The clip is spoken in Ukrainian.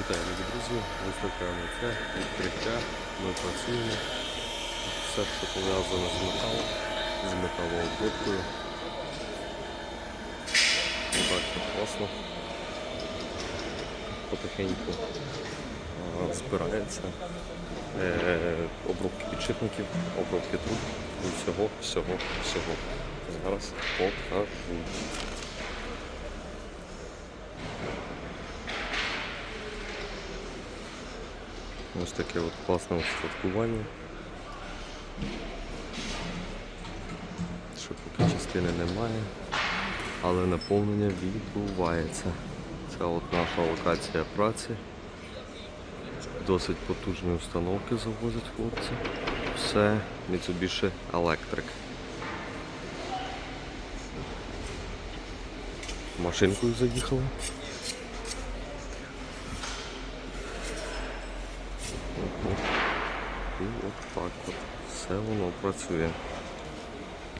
Любі друзі! Виставляємо це відкриття. Ми працюємо. Все, що пов'язане з металом, з металообробкою. Так, класно. Потихеньку збирається. Е, обробки підшипників, обробки труб всього, всього, всього. Зараз покажу. Ось таке от класне устаткування. Що поки частини немає, але наповнення відбувається. Це от наша локація праці. Досить потужні установки завозять хлопці. Все Mitsubishi Electric. Машинкою заїхали. І от так от все воно працює.